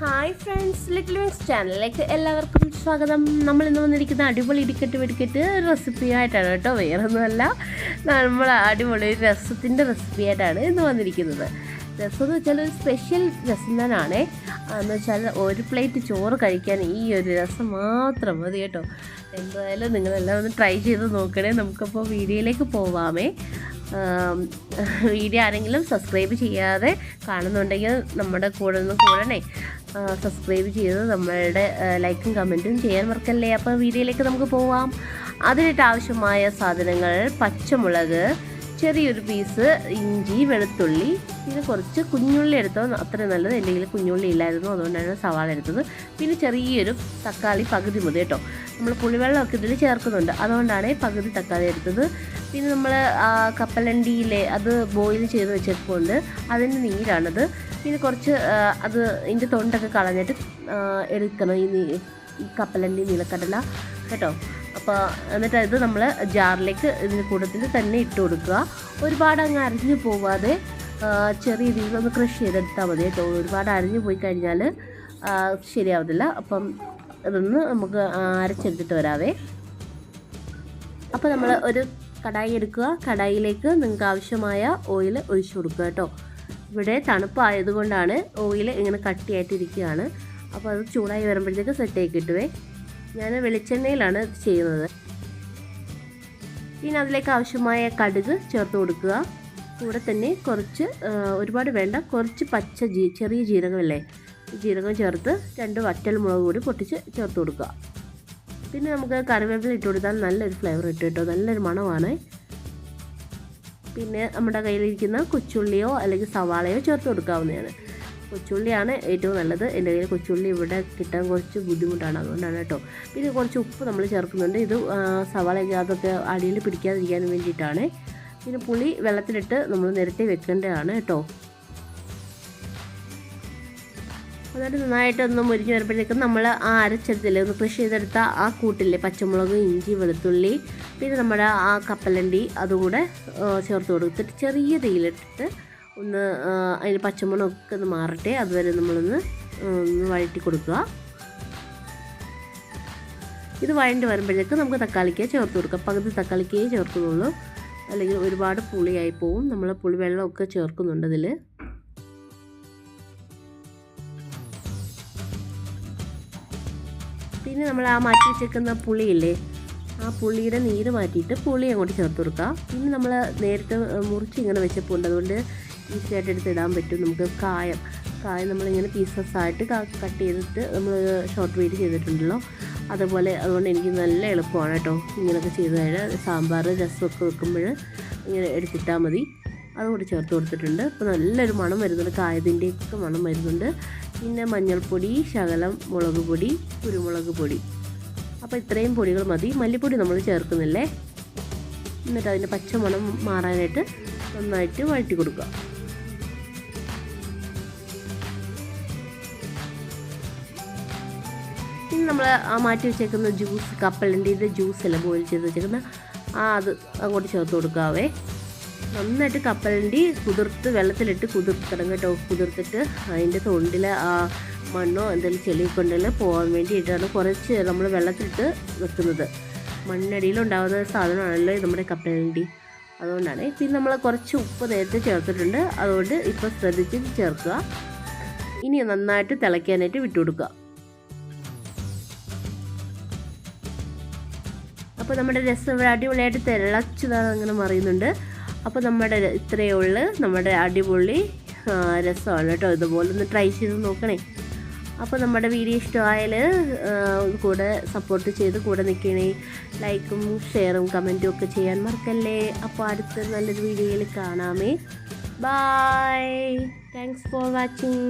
Hi friends little wings ചാനലിലേക്ക് എല്ലാവർക്കും സ്വാഗതം. നമ്മൾ ഇന്ന് വന്നിരിക്കുന്ന അടിപൊളി ഇടിക്കട്ട് വെടിക്കട്ട് റെസിപ്പി ആയിട്ടാണ് കേട്ടോ. വേറെ ഒന്നുമല്ല നമ്മൾ അടിപൊളി രസത്തിന്റെ റെസിപ്പി ആയിട്ടാണ് ഇന്ന് വന്നിരിക്കുന്നത്. രസം എന്ന് വെച്ചാൽ ഒരു സ്പെഷ്യൽ രസം തന്നെയാണേ എന്ന് വെച്ചാൽ ഒരു പ്ലേറ്റ് ചോറ് കഴിക്കാൻ ഈ ഒരു രസം മാത്രം മതി കേട്ടോ. എന്തായാലും നിങ്ങളെല്ലാം ഒന്ന് ട്രൈ ചെയ്ത് നോക്കണേ. നമുക്കപ്പോൾ വീഡിയോയിലേക്ക് പോവാമേ. വീഡിയോ ആരെങ്കിലും സബ്സ്ക്രൈബ് ചെയ്യാതെ കാണുന്നുണ്ടെങ്കിൽ നമ്മുടെ കൂടെ ഒന്ന് കൂടണേ. സബ്സ്ക്രൈബ് ചെയ്ത് നമ്മളുടെ ലൈക്കും കമന്റും ചെയ്യാൻ മറക്കല്ലേ. അപ്പോൾ വീഡിയോയിലേക്ക് നമുക്ക് പോവാം. അതിനായിട്ട് ആവശ്യമായ സാധനങ്ങൾ പച്ചമുളക് ചെറിയൊരു പീസ് ഇഞ്ചി വെളുത്തുള്ളി പിന്നെ കുറച്ച് കുഞ്ഞുള്ളി എടുത്തോ? അത്ര നല്ലത്. അല്ലെങ്കിൽ കുഞ്ഞുള്ളി ഇല്ലായിരുന്നു. അതുകൊണ്ടാണ് സവാള എടുത്തത്. പിന്നെ ചെറിയൊരു തക്കാളി പകുതി മതി കേട്ടോ. നമ്മൾ പുളിവെള്ളമൊക്കെ ഇതിൽ ചേർക്കുന്നുണ്ട്. അതുകൊണ്ടാണ് പകുതി തക്കാളി എടുത്തത്. പിന്നെ നമ്മൾ കപ്പലണ്ടിയിലെ അത് ബോയിൽ ചെയ്ത് വെച്ചിട്ടുണ്ട് അതിന്റെ നീരാണത്. പിന്നെ കുറച്ച് അത് ഇതിന്റെ തൊണ്ടൊക്കെ കളഞ്ഞിട്ട് എടുക്കണം. ഈ കപ്പലണ്ടി നീലക്കടല. കേട്ടോ. അപ്പോൾ എന്നിട്ട് അത് നമ്മൾ ജാറിലേക്ക് ഇതിന് കൂട്ടത്തിൽ തന്നെ ഇട്ട് കൊടുക്കുക. ഒരുപാട് അങ്ങ് അരിഞ്ഞു പോവാതെ ചെറിയ രീതിയിൽ ഒന്ന് ക്രഷ് ചെയ്തെടുത്താൽ മതി കേട്ടോ. ഒരുപാട് അരിഞ്ഞു പോയി കഴിഞ്ഞാൽ ശരിയാവത്തില്ല. അപ്പം ഇതൊന്ന് നമുക്ക് അരച്ചെടുത്തിട്ട് വരാവേ. അപ്പോൾ നമ്മൾ ഒരു കടായി എടുക്കുക. കടായിലേക്ക് നിങ്ങൾക്ക് ആവശ്യമായ ഓയിൽ ഒഴിച്ചു കൊടുക്കുക കേട്ടോ. ഇവിടെ തണുപ്പായതുകൊണ്ടാണ് ഓയിൽ ഇങ്ങനെ കട്ടിയായിട്ടിരിക്കുകയാണ്. അപ്പോൾ അത് ചൂടായി വരുമ്പോഴത്തേക്ക് സെറ്റായി കിട്ടുവേ ഞാൻ വെളിച്ചെണ്ണയിലാണ് ചെയ്യുന്നത്. പിന്നെ അതിലേക്ക് ആവശ്യമായ കടുക് ചേർത്ത് കൊടുക്കുക. കൂടെ തന്നെ കുറച്ച് ഒരുപാട് വേണ്ട കുറച്ച് പച്ച ജീ ചെറിയ ജീരകമല്ലേ? ജീരകം ചേർത്ത് രണ്ട് വറ്റൽ മുളക് കൂടി പൊട്ടിച്ച് ചേർത്ത് കൊടുക്കുക. പിന്നെ നമുക്ക് കറിവേപ്പില ഇട്ട് കൊടുത്താൽ നല്ലൊരു ഫ്ലേവർ ഇട്ട് കിട്ടും. നല്ലൊരു മണമാണ്. പിന്നെ നമ്മുടെ കയ്യിലിരിക്കുന്ന കൊച്ചുള്ളിയോ അല്ലെങ്കിൽ സവാളയോ ചേർത്ത് കൊടുക്കാവുന്നതാണ്. കൊച്ചുള്ളിയാണ് ഏറ്റവും നല്ലത്. എന്റെ കയ്യിൽ കൊച്ചുള്ളി ഇവിടെ കിട്ടാൻ കുറച്ച് ബുദ്ധിമുട്ടാണ്. അതുകൊണ്ടാണ് കേട്ടോ. പിന്നെ കുറച്ച് ഉപ്പ് നമ്മൾ ചേർക്കുന്നുണ്ട്. ഇത് സവാള അതൊക്കെ അടിയിൽ പിടിക്കാതിരിക്കാൻ വേണ്ടിയിട്ടാണ്. പിന്നെ പുളി വെള്ളത്തിലിട്ട് നമ്മൾ നിരത്തി വെക്കേണ്ടതാണ് കേട്ടോ. എന്നിട്ട് നന്നായിട്ടൊന്ന് മുരിഞ്ഞ് വരുമ്പോഴത്തേക്കും നമ്മൾ ആ അരച്ചെടുത്തില്ലേ ഒന്ന് കൃഷി ചെയ്തെടുത്ത ആ കൂട്ടില്ലേ പച്ചമുളക് ഇഞ്ചി വെളുത്തുള്ളി പിന്നെ നമ്മുടെ ആ കപ്പലണ്ടി അതുകൂടെ കൂടെ ചേർത്ത് കൊടുത്തിട്ട് ചെറിയ തീയിലിട്ടിട്ട് ഒന്ന് അതിന് പച്ചമുളകൊക്കെ ഒന്ന് മാറട്ടെ. അതുവരെ നമ്മളൊന്ന് ഒന്ന് വഴറ്റി കൊടുക്കുക. ഇത് വഴണ്ടി വരുമ്പോഴേക്ക് നമുക്ക് തക്കാളിക്ക് ചേർത്ത് കൊടുക്കാം. പകുതി തക്കാളിക്കേ ചേർക്കുന്നുള്ളൂ. അല്ലെങ്കിൽ ഒരുപാട് പുളിയായി പോവും. നമ്മൾ പുളിവെള്ളമൊക്കെ ചേർക്കുന്നുണ്ട് ഇതിൽ പിന്നെ നമ്മൾ ആ മാറ്റി വെച്ചേക്കുന്ന പുളിയില്ലേ ആ പുളിയുടെ നീര് മാറ്റിയിട്ട് പുളി അങ്ങോട്ട് ചേർത്ത് കൊടുക്കുക പിന്നെ നമ്മൾ നേരത്തെ മുറിച്ച് ഇങ്ങനെ വെച്ചപ്പോൾ അതുകൊണ്ട് ഈസി ആയിട്ട് എടുത്ത് ഇടാൻ പറ്റും. നമുക്ക് കായം കായം നമ്മളിങ്ങനെ പീസസ് ആയിട്ട് കട്ട് ചെയ്തിട്ട് നമ്മൾ ഷോർട്ട് വെയിറ്റ് ചെയ്തിട്ടുണ്ടല്ലോ. അതുപോലെ അതുകൊണ്ട് എനിക്ക് നല്ല എളുപ്പമാണ് കേട്ടോ. ഇങ്ങനെയൊക്കെ ചെയ്ത് കഴിഞ്ഞാൽ സാമ്പാർ രസമൊക്കെ വെക്കുമ്പോൾ ഇങ്ങനെ എടുത്തിട്ടാൽ മതി. അതുകൂടി ചേർത്ത് കൊടുത്തിട്ടുണ്ട്. അപ്പോൾ നല്ലൊരു മണം വരുന്നുണ്ട്. കായതിന്റെയൊക്കെ മണം വരുന്നുണ്ട്. പിന്നെ മഞ്ഞൾപ്പൊടി ശകലം മുളക് പൊടി കുരുമുളക് പൊടി. അപ്പോൾ ഇത്രയും പൊടികൾ മതി. മല്ലിപ്പൊടി നമ്മൾ ചേർക്കുന്നില്ലേ? എന്നിട്ട് അതിന്റെ പച്ച മണം മാറാനായിട്ട് നന്നായിട്ട് വഴറ്റി കൊടുക്കുക. നമ്മൾ മാറ്റി വെച്ചേക്കുന്ന ജ്യൂസ് കപ്പലണ്ടിന്റെ ജ്യൂസല്ല ബോയിൽ ചെയ്ത് വെച്ചേക്കുന്ന? ആ അത് അങ്ങോട്ട് ചേർത്ത് കൊടുക്കാവേ. നന്നായിട്ട് കപ്പലണ്ടി കുതിർത്ത് വെള്ളത്തിലിട്ട് കുതിർത്തണം കേട്ടോ. കുതിർത്തിട്ട് അതിന്റെ തൊണ്ടിൽ ആ മണ്ണോ എന്തെങ്കിലും ചെളിയൊക്കെ ഉണ്ടെങ്കിൽ പോകാൻ വേണ്ടിയിട്ടാണ് കുറച്ച് നമ്മൾ വെള്ളത്തിലിട്ട് വെക്കുന്നത്. മണ്ണടിയിലുണ്ടാകുന്ന സാധനമാണല്ലോ നമ്മുടെ കപ്പലണ്ടി അതുകൊണ്ടാണ്. പിന്നെ നമ്മൾ കുറച്ച് ഉപ്പ് നേരത്തെ ചേർത്തിട്ടുണ്ട്. അതുകൊണ്ട് ഇപ്പോൾ ശ്രദ്ധിച്ച് ചേർക്കുക. ഇനി നന്നായിട്ട് തിളയ്ക്കാനായിട്ട് വിട്ടുകൊടുക്കുക അപ്പോൾ നമ്മുടെ രസം ഇവിടെ അടിപൊളിയായിട്ട് തിളച്ചതാണ് അങ്ങനെ മറിയുന്നുണ്ട് അപ്പോൾ നമ്മുടെ ഇത്രയേ ഉള്ളൂ. നമ്മുടെ അടിപൊളി രസമാണ് കേട്ടോ. ഇതുപോലെ ഒന്ന് ട്രൈ ചെയ്ത് നോക്കണേ. അപ്പോൾ നമ്മുടെ വീഡിയോ ഇഷ്ടമായാൽ കൂടെ സപ്പോർട്ട് ചെയ്ത് കൂടെ നിൽക്കണേ ലൈക്കും ഷെയറും കമന്റും ഒക്കെ ചെയ്യാൻ മറക്കല്ലേ? അപ്പോൾ അടുത്ത നല്ലൊരു വീഡിയോയിൽ കാണാമേ. Bye thanks for watching